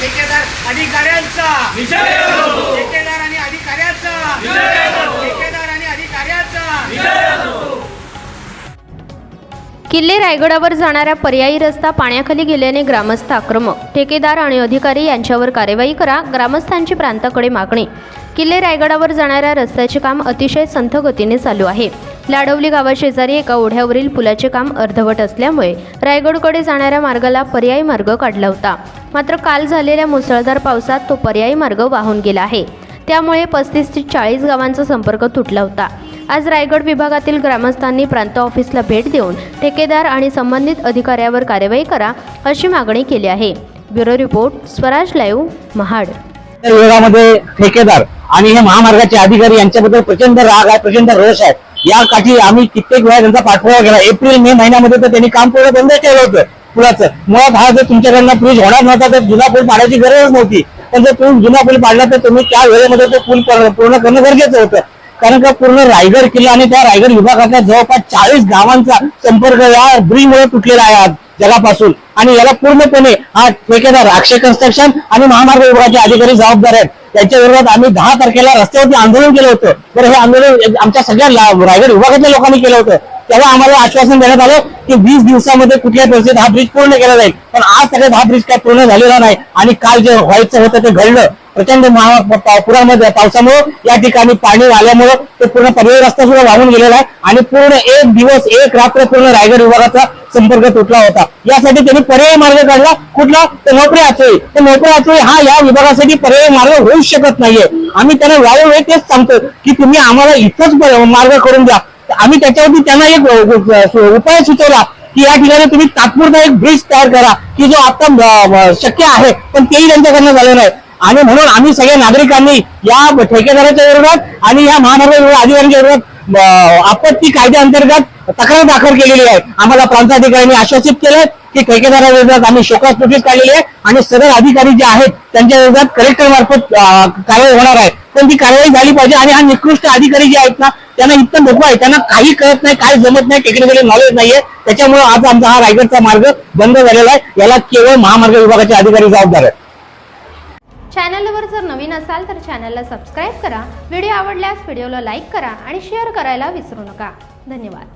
ठेकेदार अधिकाऱ्यांचा. विजय असो ठेकेदार आणि अधिकाऱ्यांचा. विजय असो ठेकेदार आणि अधिकाऱ्यांचा. विजय असो किल्ले रायगडावर जाणारा पर्यायी रस्ता पाण्याखाली गेल्याने ग्रामस्थ आक्रमक. ठेकेदार आणि अधिकारी यांच्यावर कार्यवाही करा ग्रामस्थांची प्रांताकडे मागणी. किल्ले रायगडावर जाणाऱ्या रस्त्याचे काम अतिशय संथ गतीने चालू आहे. लाडवली गावाशेजारी एका ओढ्यावरील पुलाचे काम अर्धवट असल्यामुळे रायगडकडे जाणाऱ्या मार्गाला पर्यायी मार्ग काढला होता. मात्र काल झालेल्या मुसळधार पावसात तो पर्यायी मार्ग वाहून गेला आहे. त्यामुळे पस्तीस ते चाळीस गावांचा संपर्क तुटला होता. आज रायगड विभागातील ग्रामस्थांनी प्रांत ऑफिसला भेट देऊन ठेकेदार आणि संबंधित अधिकाऱ्यावर कार्यवाही करा अशी मागणी केली आहे. Bureau report Swaraj live Mahad. विभागामध्ये ठेकेदार आणि हे महामार्गाचे अधिकारी यांच्याबद्दल प्रचंड राग आहे प्रचंड रोष आहे. या काठी आम्ही कित्येक वेळा त्यांचा पाठपुरावा केला. एप्रिल मे महिन्यामध्ये तर त्यांनी काम पूर्ण बंद केलं होतं पुलाचं. मुळात हा जर तुमच्याकडनं ब्रिज होणार नव्हता तर जुना पूल पाडायची गरज नव्हती. पण जर तुम्ही जुना पूल पाडला तर तुम्ही त्या वेळेमध्ये तो पूल पूर्ण पूर्ण करणं गरजेचं होतं. कारण का पूर्ण रायगड किल्ला आणि त्या रायगड विभागातल्या जवळपास चाळीस गावांचा संपर्क या ब्रिजमुळे तुटलेला आहे आज. जगापासून. आणि याला पूर्णपणे हा ठेकेदार अक्षय कन्स्ट्रक्शन आणि महामार्ग विभागाचे अधिकारी जबाबदार आहेत. त्यांच्या विरोधात आम्ही दहा तारखेला रस्त्यावरती आंदोलन केलं होतं. तर हे आंदोलन आमच्या सगळ्या रायगड विभागातल्या लोकांनी केलं होतं. तेव्हा आम्हाला आश्वासन देण्यात आलं की वीस दिवसामध्ये कुठल्याही परिस्थितीत हा ब्रिज पूर्ण केला जाईल. पण आज सगळ्यात हा ब्रिज काय पूर्ण झालेला नाही आणि काल जे व्हायचं होतं ते घडलं. प्रचंड महा पुरामध्ये पावसामुळे या ठिकाणी पाणी आल्यामुळे ते पूर्ण पर्यायी रस्ता सुद्धा वाहून गेलेला आहे आणि पूर्ण एक दिवस एक रात्र पूर्ण रायगड विभागाचा संपर्क तुटला होता. यासाठी त्यांनी पर्यायी मार्ग काढला. कुठला? तर नोकरी आचोळी. तर नोकरी आचोळी हा या विभागासाठी पर्यायी मार्ग होऊ शकत नाहीये. आम्ही त्यांना वेळोवेळी तेच सांगतो की तुम्ही आम्हाला इथंच मार्ग करून द्या. आम्ही त्याच्यावरती त्यांना एक उपाय सुचवला की या ठिकाणी तुम्ही तात्पुरता एक ब्रिज तयार करा की जो आता शक्य आहे पण तेही त्यांच्याकडनं झालं नाही. आणि म्हणून आम्ही सगळ्या नागरिकांनी या ठेकेदाराच्या विरोधात आणि या महानगर अधिकाऱ्यांच्या विरोधात आपत्ती कायद्याअंतर्गत तक्रार दाखल केलेली आहे. आम्हाला प्रांताधिकाऱ्यांनी आश्वासित केलं की ठेकेदाराविरोधात आम्ही शोकास नोटीस काढलेली आहे आणि सदर अधिकारी जे आहेत त्यांच्या विरोधात कलेक्टर मार्फत कारवाई होणार आहे. पण ती कारवाई झाली पाहिजे आणि हा निकृष्ट अधिकारी जे आहेत ना त्यांना इतकं नको आहे. त्यांना काही कळत नाही काय जमत नाही टेक्निकली नॉलेज नाहीये. त्याच्यामुळे आज आमचा हा रायगडचा मार्ग बंद झालेला आहे. याला केवळ महामार्ग विभागाचे अधिकारी जबाबदार आहेत. चॅनलवर जर नवीन असाल तर चॅनलला सबस्क्राईब करा. व्हिडिओ आवडल्यास व्हिडिओला लाईक करा आणि शेअर करायला विसरू नका. धन्यवाद.